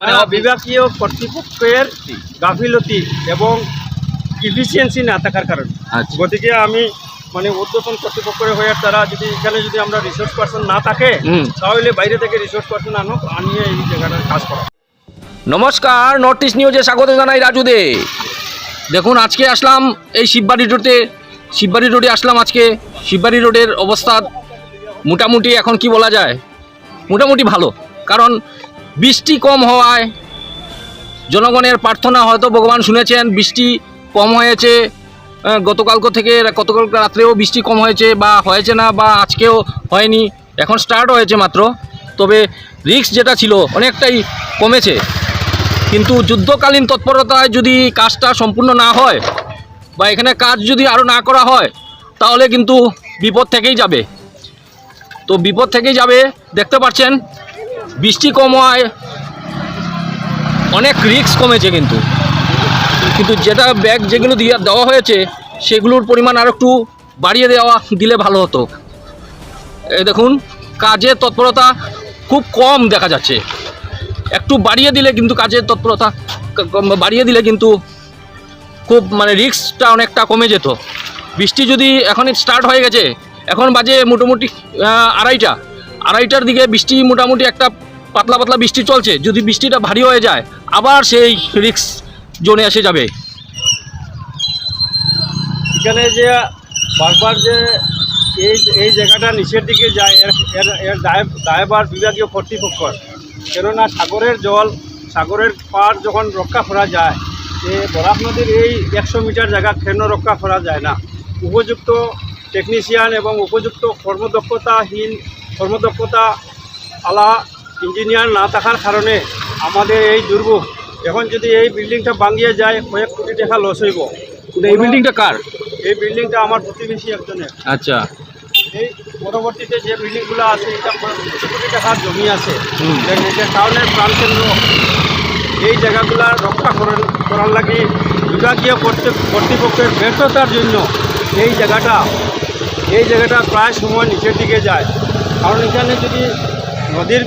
মানে বিভাগীয় কর্তৃপক্ষের গাফিলতি এবং ইফিসিয়েন্সি না থাকার কারণে। আচ্ছা। গতিকে আমি মানে উদ্বোধন কর্তৃপক্ষের হয়ে তারা যদি এখানে যদি আমরা রিসোর্স পার্সন না থাকে। তাহলে বাইরে থেকে রিসোর্স পার্সন আনো আনিয়ে এই জায়গাটার কাজ করা। নমস্কার নর্থ ইস্ট নিউজে স্বাগত জানাই রাজু দে দেখুন আজকে আসলাম এই শিববাড়ি রোডে। শিববাড়ি রোডে আসলাম আজকে। শিববাড়ি রোডের অবস্থা মোটামুটি এখন কি বলা যায়? মোটামুটি ভালো। কারণ বৃষ্টি কম হওয়ায় জনগণের প্রার্থনা হয়তো ভগবান শুনেছেন বৃষ্টি কম হয়েছে আহ, গতকালকে থেকে গতকাল রাত্রেও বৃষ্টি কম হয়েছে বা হয়েছে না বা আজকেও হয়নি এখন স্টার্ট হয়েছে মাত্র। তবে রিস্ক যেটা ছিল অনেকটাই কমেছে। কিন্তু যুদ্ধকালীন তৎপরতায় যদি কাজটা সম্পূর্ণ না হয় বা এখানে কাজ যদি আরও না করা হয় তাহলে কিন্তু বিপদ থেকেই যাবে। তো বিপদ থেকেই যাবে দেখতে পাচ্ছেন বৃষ্টি কম হওয়ায় অনেক রিস্ক কমেছে কিন্তু। কিন্তু যেটা ব্যাগ যেগুলো দিয়ে দেওয়া হয়েছে, সেগুলোর পরিমাণ আর একটু বাড়িয়ে দেওয়া দিলে ভালো হতো। এই দেখুন, কাজের তৎপরতা খুব কম দেখা যাচ্ছে। একটু বাড়িয়ে দিলে কিন্তু কাজের তৎপরতা বাড়িয়ে দিলে কিন্তু খুব মানে রিস্কটা অনেকটা কমে যেত। বৃষ্টি যদি এখন স্টার্ট হয়ে গেছে, এখন বাজে মোটামুটি আড়াইটা। আড়াইটার দিকে বৃষ্টি মোটামুটি একটা পাতলা পাতলা বৃষ্টি চলছে, যদি বৃষ্টিটা ভারী হয়ে যায়, আবার সেই রিস্ক জোনে এসে যাবে। এখানে যে বারবার যে এই এই জায়গাটা নিচের দিকে যায়, এর এর এর দায় দায়বার বিভাগীয় কর্তৃপক্ষ কেননা সাগরের জল, সাগরের পার যখন রক্ষা করা যায় যে বরাক নদীর এই একশো মিটার জায়গা কেন রক্ষা করা যায় না? উপযুক্ত টেকনিশিয়ান এবং উপযুক্ত কর্মদক্ষতাহীন, কর্মদক্ষতা আলা ইঞ্জিনিয়ার না থাকার কারণে আমাদের এই দুর্ভোগ। এখন যদি এই বিল্ডিংটা ভাঙিয়ে যায় কয়েক কোটি টাকা লস হইব। এই বিল্ডিংটা কার? এই বিল্ডিংটা আমার প্রতিবেশী একজনের। আচ্ছা। এই পরবর্তীতে যে বিল্ডিংগুলো আছে এটা কোটি কোটি টাকার জমি আছে। টাউনের প্রাণকেন্দ্র এই জায়গাগুলা রক্ষা করার করার লাগে বিভাগীয় কর্তৃ- কর্তৃপক্ষের ব্যর্থতার জন্য এই জায়গাটা এই জায়গাটা প্রায় সময় নিচের দিকে যায়। কারণ এখানে যদি নদীর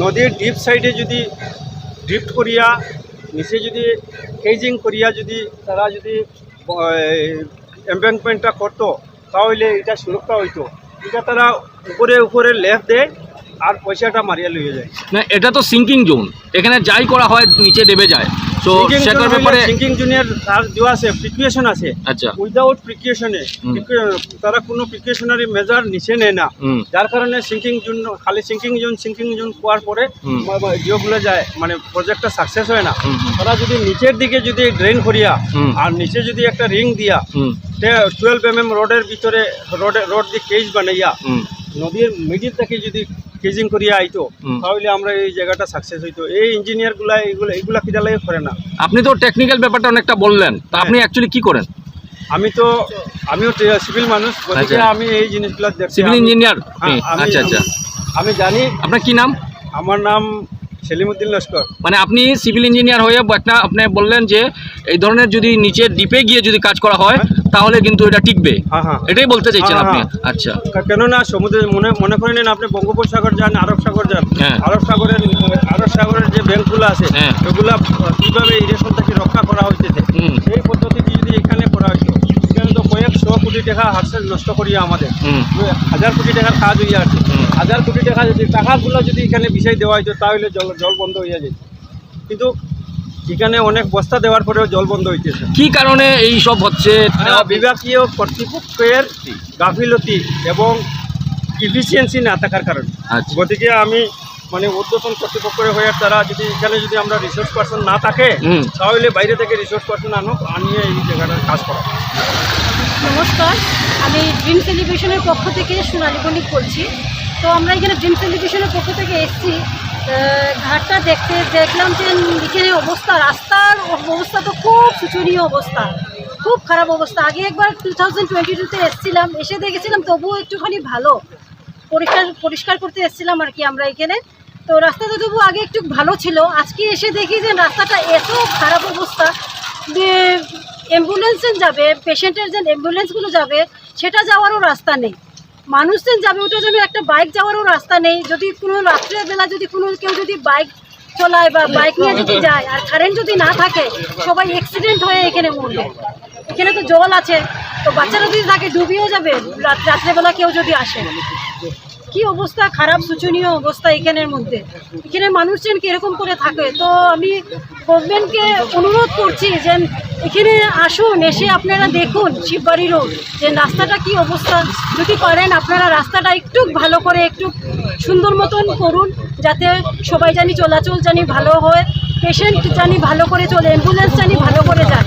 নদীর ডিপ সাইডে যদি ড্রিফট করিয়া, নিচে যদি কেজিং করিয়া যদি তারা যদি এম্বেংমেন্টটা করতো, তাহলে এটা সুরক্ষা হইতো। এটা তারা উপরে উপরে লেফ দেয় আর পয়সাটা মারিয়া লইয়া যায়। না, এটা তো সিঙ্কিং জোন এখানে যাই করা হয়, নিচে দেবে যায়। তো সেটার ব্যাপারে সিঙ্কিং জুনিয়র তার দেওয়া আছে প্রিকুয়েশন আছে। আচ্ছা। উইদাউট প্রিকুয়েশনে তারা কোনো প্রিকুয়েশনারি মেজার নিচে নেয় না। যার কারণে সিঙ্কিং জোন খালি সিঙ্কিং জোন সিঙ্কিং জোন হওয়ার পরে। জিওগুলো যায় মানে প্রজেক্টটা সাকসেস হয় না। তারা যদি নিচের দিকে যদি ড্রেন করিয়া আর নিচে যদি একটা রিং দিয়া টুয়েলভ এম এম রোডের ভিতরে রোডে রোড দিয়ে কেজ বানাইয়া নদীর মিডিল থেকে যদি কেজিং করিয়া আইতো তাহলে আমরা এই জায়গাটা সাকসেস হইতো। এই ইঞ্জিনিয়ারগুলা এইগুলো এইগুলা কিনা লাগে করে না? আপনি তো টেকনিক্যাল ব্যাপারটা অনেকটা বললেন তা আপনি অ্যাকচুয়ালি কি করেন? আমি তো আমিও সিভিল মানুষ গতিকে আচ্ছা। আমি এই জিনিসগুলো সিভিল ইঞ্জিনিয়ার হ্যাঁ, আচ্ছা আচ্ছা। আমি জানি আপনার কি নাম? আমার নাম সেলিমুদ্দিন লস্কর। মানে আপনি সিভিল ইঞ্জিনিয়ার হয়ে একটা আপনি বললেন যে এই ধরনের যদি নিচে ডিপে গিয়ে যদি কাজ করা হয়। তাহলে কিন্তু এটা টিকবে। হ্যাঁ হ্যাঁ। এটাই বলতে চাইছেন হ্যাঁ, আপনি। আচ্ছা। কেননা সমুদ্রে মনে মনে করে নেন আপনি বঙ্গোপসাগর যান আরব সাগর যান। আরব সাগরের আরব সাগরের যে ব্যাংকগুলো আছে। ওগুলা কীভাবে ইরিগেশন থেকে রক্ষা করা হচ্ছে? হুম। সেই পদ্ধতিটি যদি এখানে করা হতো এখানে তো কয়েকশো কোটি টাকা হাসছে নষ্ট করিয়া আমাদের। হাজার কোটি টাকার কাজ হইয়া আছে। হাজার কোটি টাকা যদি টাকাগুলো যদি এখানে বিষয় দেওয়া হইতো তাহলে জল জল বন্ধ হইয়া যেত। কিন্তু এখানে অনেক বস্তা দেওয়ার পরেও জল বন্ধ হইতেছে। কি কারণে এই সব হচ্ছে? আহ, বিভাগীয় কর্তৃপক্ষের গাফিলতি এবং ইফিসিয়েন্সি না থাকার কারণে। আচ্ছা। গতিকে আমি মানে উদ্বোধন কর্তৃপক্ষের হয়ে তারা যদি এখানে যদি আমরা রিসোর্স পার্সন না থাকে তাহলে বাইরে থেকে রিসোর্স পার্সন আনো আনিয়ে এই জায়গাটার কাজ করা। নমস্কার। আমি ড্রিম সেলিব্রেশনের পক্ষ থেকে সোনালী বণিক বলছি। তো আমরা এখানে ড্রিম সেলিব্রেশনের পক্ষ থেকে এসেছি। ঘাটটা দেখতে দেখলাম যে এখানে অবস্থা, রাস্তার অবস্থা তো খুব শোচনীয় অবস্থা, খুব খারাপ অবস্থা। আগে একবার টু থাউজেন্ড টোয়েন্টি টুতে এসেছিলাম, এসে দেখেছিলাম তবুও একটুখানি ভালো। পরিষ্কার পরিষ্কার করতে এসেছিলাম আর কি আমরা এখানে। তো রাস্তাটা তবু আগে একটু ভালো ছিল। আজকে এসে দেখি যে রাস্তাটা এত খারাপ অবস্থা যে অ্যাম্বুলেন্সে যাবে পেশেন্টের যে অ্যাম্বুলেন্সগুলো যাবে, সেটা যাওয়ারও রাস্তা নেই। মানুষজন যাবে, ওটা জন্য একটা বাইক যাওয়ারও রাস্তা নেই। যদি কোনো রাত্রেবেলা যদি কোনো, কেউ যদি বাইক চলায় বা বাইক নিয়ে যদি যায়, আর কারেন্ট যদি না থাকে, সবাই অ্যাক্সিডেন্ট হয়ে এখানে মরবে। এখানে তো জল আছে, তো বাচ্চারা যদি থাকে ডুবিয়েও যাবে, রাত- রাত্রেবেলা কেউ যদি আসে। কি অবস্থা? খারাপ শোচনীয় অবস্থা এখানের মধ্যে। এখানে মানুষজন কীরকম করে থাকে? তো আমি গভর্নমেন্টকে অনুরোধ করছি যে এখানে আসুন, এসে আপনারা দেখুন শিববাড়ি রোড, যে রাস্তাটা কি অবস্থা। যদি পারেন আপনারা রাস্তাটা একটু ভালো করে, একটু সুন্দর মতন করুন, যাতে সবাই জানি চলাচল জানি ভালো হয় পেশেন্ট জানি ভালো করে চলে অ্যাম্বুলেন্স জানি ভালো করে যায়।